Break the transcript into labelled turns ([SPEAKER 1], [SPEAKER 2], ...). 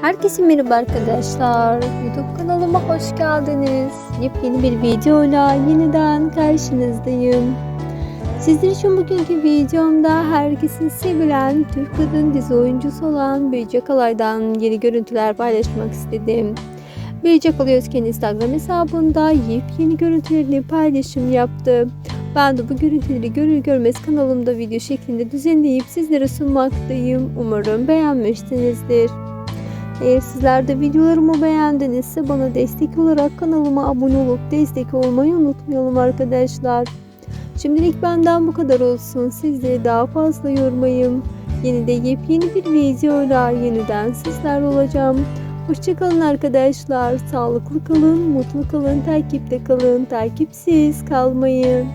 [SPEAKER 1] Herkese merhaba arkadaşlar. YouTube kanalıma hoş geldiniz. Yepyeni bir videoyla yeniden karşınızdayım. Sizler için bugünkü videomda herkesin sevilen Türk kadın dizi oyuncusu olan Beyce Kalay'dan yeni görüntüler paylaşmak istedim. Beyce Kalay Özken Instagram hesabında yepyeni görüntülerini paylaşım yaptı. Ben de bu görüntüleri görür görmez kanalımda video şeklinde düzenleyip sizlere sunmaktayım. Umarım beğenmişsinizdir. Eğer sizler de videolarımı beğendinizse bana destek olarak kanalıma abone olup destek olmayı unutmayalım arkadaşlar. Şimdilik benden bu kadar olsun. Sizleri daha fazla yormayayım. Yeni de yepyeni bir videoyla yeniden sizler olacağım. Hoşçakalın arkadaşlar. Sağlıklı kalın, mutlu kalın, takipte kalın, takipsiz kalmayın.